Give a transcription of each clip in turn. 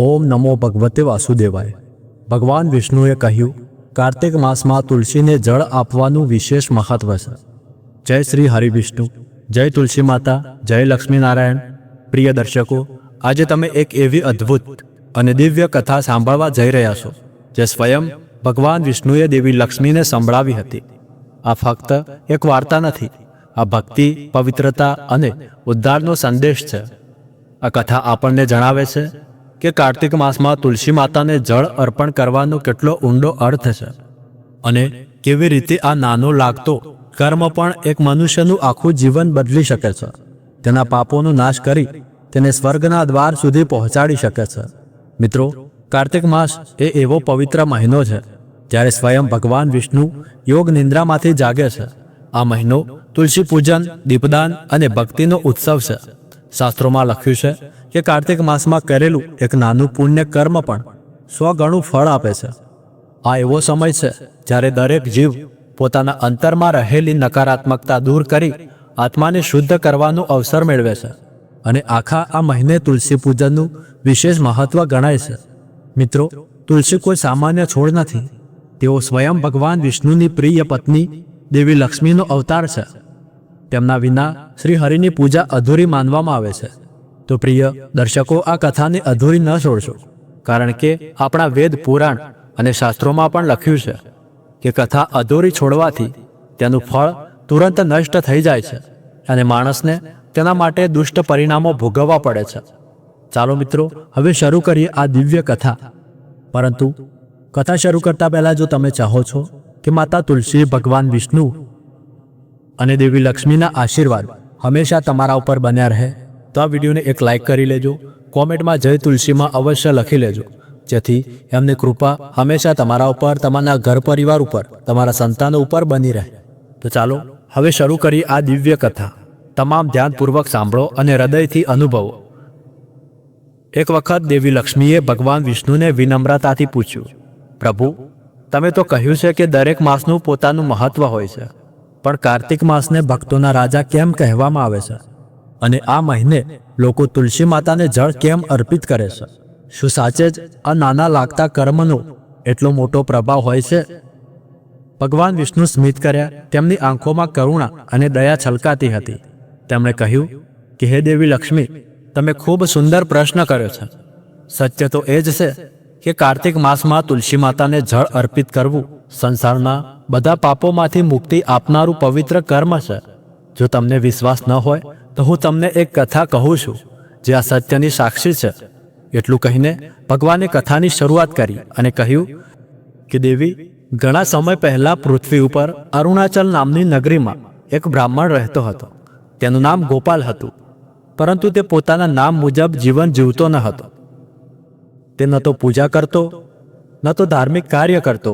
ઓમ નમો ભગવતે વાસુદેવાય. ભગવાન વિષ્ણુએ કહ્યું, કાર્તિક માસમાં તુલસીને જળ આપવાનું વિશેષ મહત્વ છે. જય શ્રી હરિવિષ્ણુ. જય તુલસી માતા, જય લક્ષ્મીનારાયણ. પ્રિય દર્શકો, આજે તમે એક એવી અદ્ભુત અને દિવ્ય કથા સાંભળવા જઈ રહ્યા છો, જે સ્વયં ભગવાન વિષ્ણુએ દેવી લક્ષ્મીને સંભળાવી હતી. આ ફક્ત એક વાર્તા નથી, આ ભક્તિ, પવિત્રતા અને ઉદ્ધારનો સંદેશ છે. આ કથા આપણને જણાવે છે કે કાર્તિક માસમાં તુલસી માતાને જળ અર્પણ કરવાનો કેટલો ઊંડો અર્થ છે? અને કેવી રીતે આ નાનો લાગતો કર્મ પણ એક મનુષ્યનું આખું જીવન બદલી શકે છે? તેના પાપોનો નાશ કરી તેને સ્વર્ગના દ્વાર સુધી પહોંચાડી શકે છે. મિત્રો, કાર્તિક માસ એ એવો પવિત્ર મહિનો છે, જ્યારે સ્વયં ભગવાન વિષ્ણુ યોગ નિંદ્રામાંથી જાગે છે. આ મહિનો તુલસી પૂજન, દીપદાન અને ભક્તિનો ઉત્સવ છે. શાસ્ત્રોમાં લખ્યું છે કે કાર્તિક માસમાં કરેલું એક નાનું પુણ્ય કર્મ પણ સો ગણું ફળ આપે છે. આ એવો સમય છે જ્યારે દરેક જીવ પોતાના અંતરમાં રહેલી નકારાત્મકતા દૂર કરી આત્માને શુદ્ધ કરવાનો અવસર મેળવે છે અને આખા આ મહિને તુલસી પૂજનનું વિશેષ મહત્વ ગણાય છે. મિત્રો, તુલસી કોઈ સામાન્ય છોડ નથી. તેઓ સ્વયં ભગવાન વિષ્ણુની પ્રિય પત્ની દેવી લક્ષ્મીનો અવતાર છે. તેમના વિના શ્રી હરિની પૂજા અધૂરી માનવામાં આવે છે. તો પ્રિય, દર્શકો, આ કથાને અધૂરી ન છોડશો, કારણ કે આપણા વેદ પુરાણ અને શાસ્ત્રોમાં પણ લખ્યું છે કે કથા અધૂરી છોડવાથી તેનું ફળ તુરંત નષ્ટ થઈ જાય છે અને માણસને તેના માટે દુષ્ટ પરિણામો ભોગવવા પડે છે. ચાલો મિત્રો, હવે શરૂ કરીએ આ દિવ્ય કથા. પરંતુ, કથા શરૂ કરતા પહેલા જો તમે ચાહો છો કે માતા તુલસી ભગવાન વિષ્ણુ અને દેવી લક્ષ્મીના આશીર્વાદ હંમેશા તમારા ઉપર બન્યા રહે, તો આ વિડીયોને એક લાઇક કરી લેજો, કોમેન્ટમાં જય તુલસીમાં અવશ્ય લખી લેજો, જેથી એમની કૃપા હંમેશા તમારા ઉપર, તમારા ઘર પરિવાર ઉપર, તમારા સંતાનો ઉપર બની રહે. તો ચાલો, હવે શરૂ કરી આ દિવ્ય કથા. તમામ ધ્યાનપૂર્વક સાંભળો અને હૃદયથી અનુભવો. એક વખત દેવી લક્ષ્મીએ ભગવાન વિષ્ણુને વિનમ્રતાથી પૂછ્યું, પ્રભુ, તમે તો કહ્યું છે કે દરેક માસનું પોતાનું મહત્વ હોય છે. પણ કાર્તિક માસને ભક્તોના રાજા કેમ કહેવામાં આવે છે? અને આ મહિને લોકો તુલસી માતાને જળ કેમ અર્પિત કરે છે? શું સાચે જ આ નાના લાગતા કર્મનો એટલો મોટો પ્રભાવ હોય છે? ભગવાન વિષ્ણુ સ્મિત કર્યા, તેમની આંખોમાં કરુણા અને દયા છલકાતી હતી. તેમણે કહ્યું, કે હે દેવી લક્ષ્મી, તમે ખૂબ સુંદર પ્રશ્ન કર્યો છે. સત્ય તો એ જ છે કે કાર્તિક માસમાં તુલસી માતાને જળ અર્પિત કરવું સંસારના બધા પાપોમાંથી મુક્તિ આપનારું પવિત્ર કર્મ છે. જો તમને વિશ્વાસ ન હોય, તો હું તમને એક કથા કહું છું, જે આ સત્યની સાક્ષી છે. એટલું કહીને ભગવાને કથાની શરૂઆત કરી અને કહ્યું કે, દેવી, ઘણા સમય પહેલા પૃથ્વી ઉપર અરુણાચલ નામની નગરીમાં એક બ્રાહ્મણ રહેતો હતો. તેનું નામ ગોપાલ હતું, પરંતુ તે પોતાના નામ મુજબ જીવન જીવતો ન હતો. તે ન તો પૂજા કરતો, ન તો ધાર્મિક કાર્ય કરતો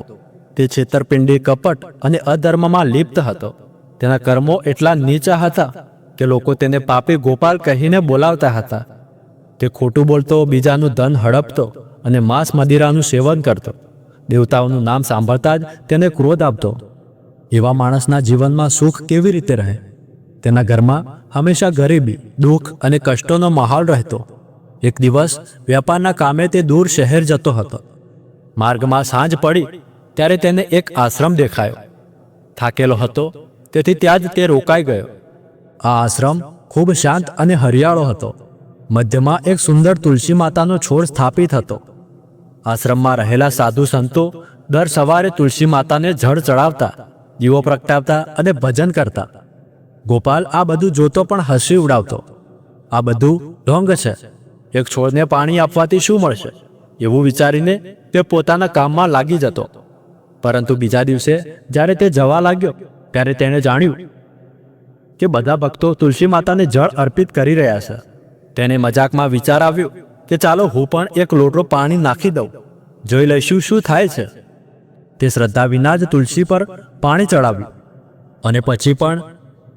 તે છેતરપિંડી કપટ અને અધર્મમાં લિપ્ત હતો. તેના કર્મો એટલા નીચા હતા કે લોકો તેને પાપી ગોપાલ કહીને બોલાવતા હતા. તે ખોટું બોલતો બીજાનું ધન હડપતો અને માંસ મદિરાનું સેવન કરતો. દેવતાઓનું નામ સાંભળતા જ તેને ક્રોધ આપતો. એવા માણસના જીવનમાં સુખ કેવી રીતે રહે? તેના ઘરમાં હંમેશા ગરીબી, દુઃખ અને કષ્ટોનો માહોલ રહેતો. એક દિવસ વેપારના કામે તે દૂર શહેર જતો હતો. માર્ગમાં સાંજ પડી ત્યારે તેને એક આશ્રમ દેખાયો. થાકેલો હતો, તેથી ત્યાં જ તે રોકાઈ ગયો. આ આશ્રમ ખૂબ શાંત અને હરિયાળો હતો. મધ્યમાં એક સુંદર તુલસી માતાનો છોડ સ્થાપિત હતો. આશ્રમમાં રહેલા સાધુ સંતો દર સવારે તુલસી માતાને જળ ચડાવતા, દીવો પ્રગટાવતા અને ભજન કરતા. ગોપાલ આ બધું જોતો પણ હસી ઉડાવતો. આ બધું ઢોંગ છે. એક છોડને પાણી આપવાથી શું મળશે? એવું વિચારીને તે પોતાના કામમાં લાગી જતો. પરંતુ બીજા દિવસે જ્યારે તે જવા લાગ્યો, ત્યારે તેણે જાણ્યું કે બધા ભક્તો તુલસી માતાને જળ અર્પિત કરી રહ્યા છે. તેને મજાકમાં વિચાર આવ્યો કે ચાલો હું પણ એક લોટો પાણી નાખી દઉં. જોઈ લઈશું શું થાય છે. તે શ્રદ્ધા વિના જ તુલસી પર પાણી ચડાવ્યું. અને પછી પણ,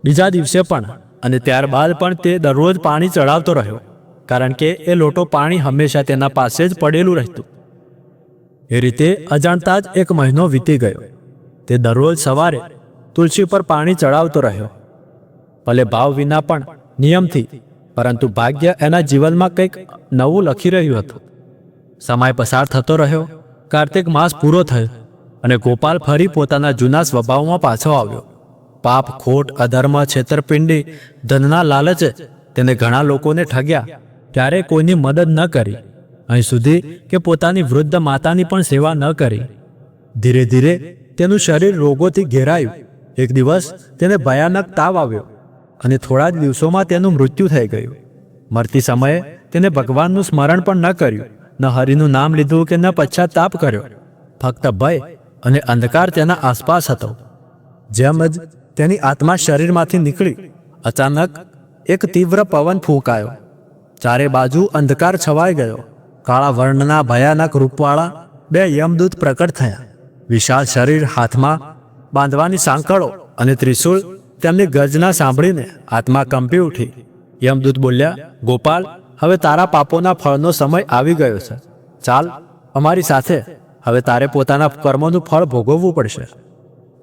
બીજા દિવસે પણ, અને ત્યારબાદ પણ તે દરરોજ પાણી ચડાવતો રહ્યો. કારણ કે એ લોટો પાણી હંમેશા તેના પાસે જ પડેલું રહેતું. એ રીતે અજાણતા જ એક મહિનો વીતી ગયો. તે દરરોજ સવારે તુલસી પર પાણી ચડાવતો રહ્યો. ભલે ભાવ વિના પણ નિયમથી, પરંતુ ભાગ્ય એના જીવનમાં કંઈક નવું લખી રહ્યું હતું. સમય પસાર થતો રહ્યો, કાર્તિક માસ પૂરો થયો અને ગોપાલ ફરી પોતાના જૂના સ્વભાવમાં પાછો આવ્યો. પાપ, ખોટ, અધર્મ, છેતરપિંડી, ધનના લાલચે તેને ઘણા લોકોને ઠગ્યા. ત્યારે કોઈની મદદ ન કરી. અહીં સુધી કે પોતાની વૃદ્ધ માતાની પણ સેવા ન કરી. ધીરે ધીરે તેનું શરીર રોગોથી ઘેરાયું. એક દિવસ તેને ભયાનક તાવ આવ્યો અને થોડા જ દિવસોમાં તેનું મૃત્યુ થઈ ગયું. મરતી સમયે તેને ભગવાનનું સ્મરણ પણ ન કર્યું, ન હરિનું નામ લીધું કે ન પશ્ચાતાપ કર્યો. ફક્ત ભય અને અંધકાર તેના આસપાસ હતો. જેમ જ તેની આત્મા શરીરમાંથી નીકળી, અચાનક એક તીવ્ર પવન ફૂંકાયો. ચારે બાજુ અંધકાર છવાઈ ગયો. કાળા વર્ણના ભયાનક રૂપવાળા બે યમદૂત પ્રકટ થયા. વિશાળ શરીર હાથમાં બાંધવાની સાંકળો અને ત્રિશૂળ તેમની ગર્જના સાંભળીને આત્મા કંપી ઉઠી. યમદૂત બોલ્યા, ગોપાલ, હવે તારા પાપોના ફળનો સમય આવી ગયો છે. ચાલ, અમારી સાથે. હવે તારે પોતાના કર્મોનું ફળ ભોગવવું પડશે.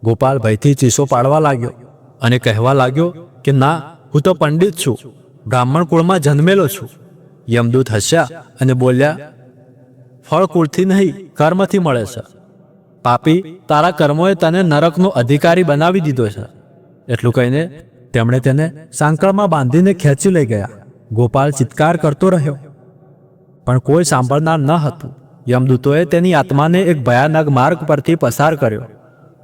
ગોપાલ ભયથી ચીસો પાડવા લાગ્યો અને કહેવા લાગ્યો કે, ના, હું તો પંડિત છું. બ્રાહ્મણ કુળમાં જન્મેલો છું. યમદૂત હસ્યા અને બોલ્યા, ફળ કુળથી નહીં, કર્મથી મળે છે. પાપી તારા કર્મોએ તને નરકનો અધિકારી બનાવી દીધો છે. એટલું કહીને તેમણે તેને સાંકળમાં બાંધીને ખેંચી લઈ ગયા. ગોપાલ ચિત્કાર કરતો રહ્યો. પણ કોઈ સાંભળનાર ન હતું. યમદૂતોએ તેની આત્માને એક ભયાનક માર્ગ પરથી પસાર કર્યો.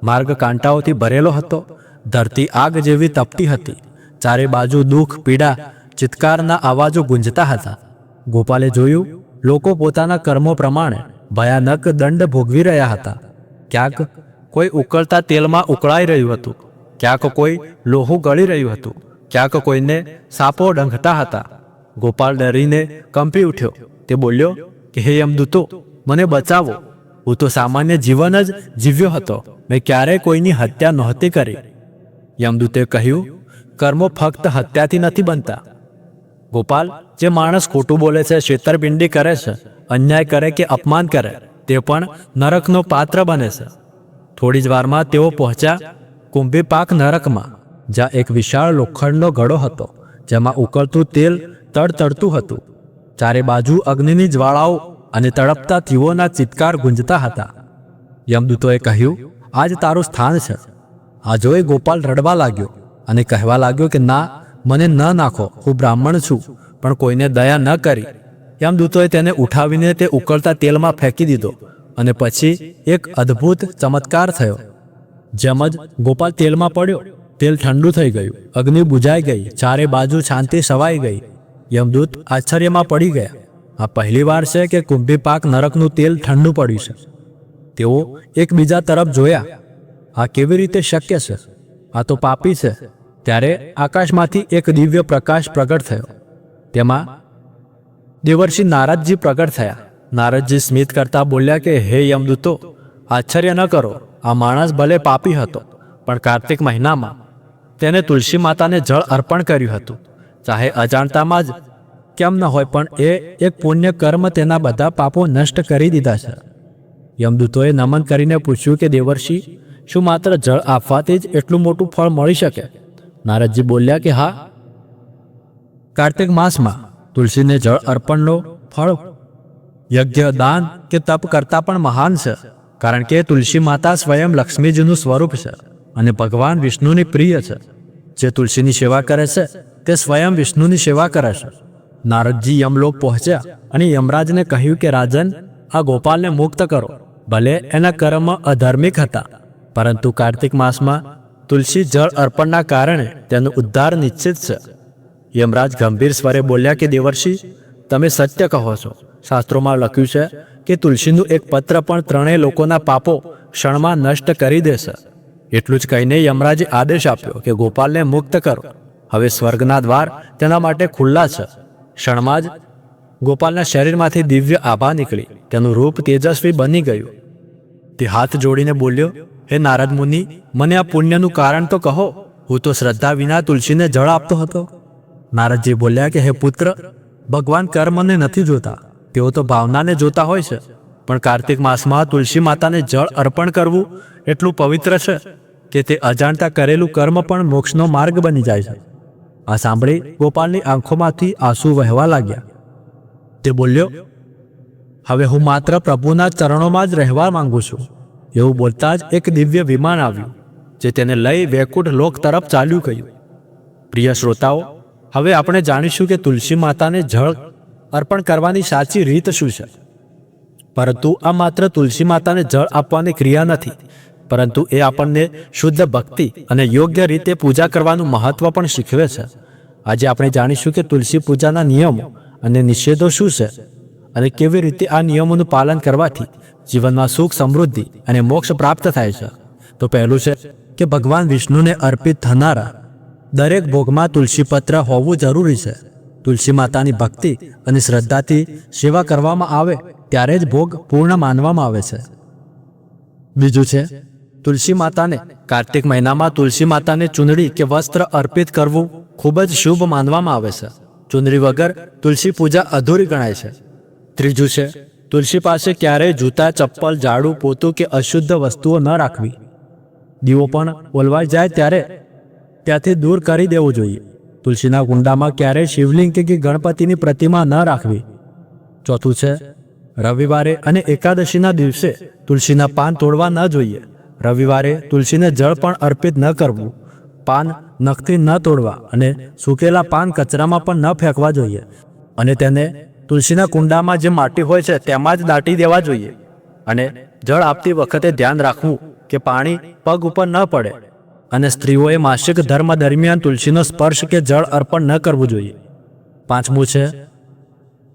માર્ગ કાંટાઓથી ભરેલો હતો. ધરતી આગ જેવી તપતી હતી. ચારે બાજુ દુઃખ, પીડા, ચિત્કારના અવાજો ગુંજતા હતા. ગોપાલે જોયું, લોકો પોતાના કર્મો પ્રમાણે ભયાનક દંડ ભોગવી રહ્યા હતા. ક્યાંક કોઈ ઉકળતા તેલમાં ઉકળાઈ રહ્યું હતું, ક્યાંક કોઈ લોહું ગળી રહ્યું હતું, ક્યાંક કોઈને સાપો ડંખતા હતા. ગોપાલ ડરીને કંપી ઉઠ્યો. તે બોલ્યો, કે હે યમદૂતો, મને બચાવો. હું તો સામાન્ય જીવન જ જીવ્યો હતો. મેં ક્યારેય કોઈની હત્યા નહોતી કરી. યમદૂતે કહ્યું, કર્મો ફક્ત હત્યાથી નથી બનતા. ગોપાલ, જે માણસ ખોટું બોલે છે, છેતરપિંડી કરે છે, અન્યાય કરે કે અપમાન કરે, તે પણ નરકનો પાત્ર બને છે. થોડી જ વારમાં તેઓ પહોંચ્યા કુંભી પાક નરકમાં, જ્યાં એક વિશાળ લોખંડનો ઘડો હતો, જેમાં ઉકળતું તેલ તડતડતું હતું. ચારે બાજુ અગ્નિની જ્વાળાઓ અને તડપતા તીવોના ચિત્કાર ગુંજતા હતા. યમદૂતોએ કહ્યું, આજ તારું સ્થાન છે. આ જોઈ ગોપાલ રડવા લાગ્યો અને કહેવા લાગ્યો કે, ના મને ન નાખો, હું બ્રાહ્મણ છું, પણ કોઈને દયા ન કરી. યમદૂતોએ તેને ઉઠાવીને તે ઉકળતા તેલમાં ફેંકી દીધો અને પછી એક અદ્ભુત ચમત્કાર થયો. જેમ જ ગોપાલ તેલમાં પડ્યો, તેલ ઠંડુ થઈ ગયું, અગ્નિ બુઝાઈ ગઈ, ચારે બાજુ શાંતિ સવાઈ ગઈ. યમદૂત આશ્ચર્યમાં પડી ગયા. આ પહેલી વાર છે કે કુંભી પાક નરકનું તેલ ઠંડુ પડ્યું છે. તેઓ એકબીજા તરફ જોયા. આ કેવી રીતે શક્ય છે? આ તો પાપી છે. ત્યારે આકાશમાંથી એક દિવ્ય પ્રકાશ પ્રગટ થયો. તેમાં દેવર્ષિ નારદજી પ્રગટ થયા. નારદજી સ્મિત કરતા બોલ્યા કે, હે યમદૂતો, આશ્ચર્ય ન કરો. આ માણસ ભલે પાપી હતો, પણ કાર્તિક મહિનામાં તેને તુલસી માતાને જળ અર્પણ કર્યું હતું. ચાહે અજાણતામાં જ કેમ ન હોય, પણ એ એક પુણ્ય કર્મ તેના બધા પાપો નષ્ટ કરી દીધા છે. યમદૂતોએ નમન કરીને પૂછ્યું કે, દેવર્ષિ, શું માત્ર જળ આપવાથી જ એટલું મોટું ફળ મળી શકે? નારદજી બોલ્યા કે, હા. કાર્તિક માસમાં તુલસીને જળ અર્પણનો ફળ, યજ્ઞ, દાન કે તપ કરતાં પણ મહાન છે, કારણ કે તુલસી માતા સ્વયં લક્ષ્મીજીનું સ્વરૂપ છે અને ભગવાન વિષ્ણુની પ્રિય છે. જે તુલસીની સેવા કરે છે, તે સ્વયં વિષ્ણુની સેવા કરે છે. નારદજી યમલોક પહોંચ્યા અને યમરાજને કહ્યું કે, રાજન, આ ગોપાલને મુક્ત કરો. ભલે એના કર્મ અધાર્મિક હતા, પરંતુ કાર્તિક માસમાં તુલસી જળ અર્પણના કારણે તેનો ઉદ્ધાર નિશ્ચિત છે. યમરાજ ગંભીર સ્વરે બોલ્યા કે, દેવર્ષિ, તમે સત્ય કહો છો. શાસ્ત્રોમાં લખ્યું છે કે, તુલસીનું એક પત્ર પણ ત્રણેય લોકોના પાપો ક્ષણમાં નષ્ટ કરી દેશે. એટલું જ કહીને યમરાજે આદેશ આપ્યો કે, ગોપાલને મુક્ત કરો. હવે સ્વર્ગના દ્વાર તેના માટે ખુલ્લા છે. ક્ષણમાં જ ગોપાલના શરીરમાંથી દિવ્ય આભા નીકળી. તેનું રૂપ તેજસ્વી બની ગયું. તે હાથ જોડીને બોલ્યો હે નારદ મુનિ, મને આ પુણ્યનું કારણ તો કહો. હું તો શ્રદ્ધા વિના તુલસીને જળ આપતો હતો. નારદજી બોલ્યા કે, હે પુત્ર, ભગવાન કર્મને નથી જોતા. તેઓ તો ભાવનાને જોતા હોય છે. પણ કાર્તિક માસમાં તુલસી માતાને જળ અર્પણ કરવું એટલું પવિત્ર છે કે તે અજાણતા કરેલું કર્મ પણ મોક્ષનો માર્ગ બની જાય છે. આ સાંભળી ગોપાલની આંખોમાંથી આંસુ વહેવા લાગ્યા. તે બોલ્યો, હવે હું માત્ર પ્રભુના ચરણોમાં જ રહેવા માંગુ છું. એવું બોલતા જ એક દિવ્ય વિમાન આવ્યું, જે તેને લઈ વૈકુંઠ લોક તરફ ચાલ્યું ગયું. પ્રિય શ્રોતાઓ, હવે આપણે જાણીશું કે તુલસી માતાને જળ અર્પણ કરવાની સાચી રીત શું છે. પરંતુ આ માત્ર તુલસી માતાને જળ આપવાની ક્રિયા નથી, પરંતુ એ આપણને શુદ્ધ ભક્તિ અને યોગ્ય રીતે પૂજા કરવાનું મહત્વ પણ શીખવે છે. આજે આપણે જાણીશું કે તુલસી પૂજાના નિયમો અને નિષેધો શું છે અને કેવી રીતે આ નિયમોનું પાલન કરવાથી જીવનમાં સુખ, સમૃદ્ધિ અને મોક્ષ પ્રાપ્ત થાય છે. તો પહેલું છે કે ભગવાન વિષ્ણુને અર્પિત થનારા દરેક ભોગમાં તુલસી પત્ર હોવું જરૂરી છે. તુલસી માતાની ભક્તિ અને શ્રદ્ધાથી સેવા કરવામાં આવે ત્યારે જ ભોગ પૂર્ણ માનવામાં આવે છે. બીજું છે તુલસી માતાને કાર્તિક મહિનામાં તુલસી માતાને ચૂંદડી કે વસ્ત્ર અર્પિત કરવું ખૂબ જ શુભ માનવામાં આવે છે. ચૂંદડી વગર તુલસી પૂજા અધૂરી ગણાય છે. ત્રીજું છે તુલસી પાસે ક્યારેય જૂતા, ચપ્પલ, ઝાડુ, પોતું કે અશુદ્ધ વસ્તુઓ ન રાખવી. દીવો પણ ઓલવાઈ જાય ત્યારે ત્યાંથી દૂર કરી દેવો જોઈએ. તુલસીના કુંડામાં ક્યારેય શિવલિંગ કે ગણપતિની પ્રતિમા ન રાખવી. ચોથું છે, રવિવારે અને એકાદશીના દિવસે તુલસીના પાન તોડવા ન જોઈએ. રવિવારે તુલસીને જળ પણ અર્પિત ન કરવું. પાન નખથી ન તોડવા અને સૂકેલા પાન કચરામાં પણ ન ફેંકવા જોઈએ. અને તેને તુલસીના કુંડામાં જે માટી હોય છે, તેમાં જ દાટી દેવા જોઈએ. અને જળ આપતી વખતે ધ્યાન રાખવું કે પાણી પગ ઉપર ન પડે. અને સ્ત્રીઓએ માસિક ધર્મ દરમિયાન તુલસીનો સ્પર્શ કે જળ અર્પણ ન કરવું જોઈએ. પાંચમું છે,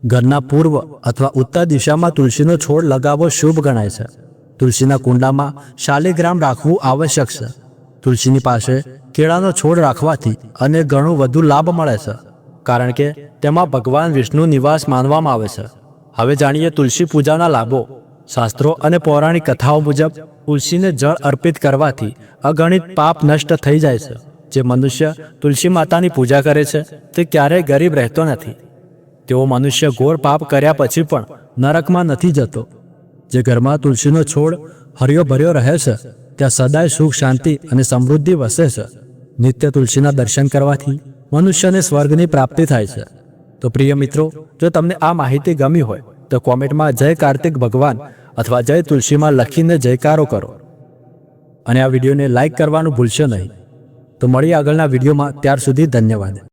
ઘરના પૂર્વ અથવા ઉત્તર દિશામાં તુલસીનો છોડ લગાવવો શુભ ગણાય છે. તુલસીના કુંડામાં શાલિગ્રામ રાખવું આવશ્યક છે. તુલસીની પાસે કેળાનો છોડ રાખવાથી અને ઘણું વધુ લાભ મળે છે. કારણ કે તેમાં ભગવાન વિષ્ણુ નિવાસ માનવામાં આવે છે. હવે જાણીએ તુલસી પૂજાના લાભો. શાસ્ત્રો અને પૌરાણિક કથાઓ મુજબ, તુલસીને જળ અર્પિત કરવાથી અગણિત પાપ નષ્ટ થઈ જાય છે. જે મનુષ્ય તુલસી માતાની પૂજા કરે છે, તે ક્યારેય ગરીબ રહેતો નથી. તેઓ મનુષ્ય ઘોર પાપ કર્યા પછી પણ નરકમાં નથી જતો. જે ઘરમાં તુલસીનો છોડ હર્યો ભર્યો રહે છે, ત્યાં સદાય સુખ, શાંતિ અને સમૃદ્ધિ વસે છે. નિત્ય તુલસીના દર્શન કરવાથી મનુષ્યને સ્વર્ગની પ્રાપ્તિ થાય છે. તો પ્રિય મિત્રો, જો તમને આ માહિતી ગમી હોય, તો કોમેન્ટમાં જય કાર્તિક ભગવાન અથવા જય તુલસીમાં લખીને જયકારો કરો. અને આ વિડીયોને લાઈક કરવાનું ભૂલશો નહીં. તો મળીએ આગળના વિડીયોમાં, ત્યાર સુધી ધન્યવાદ.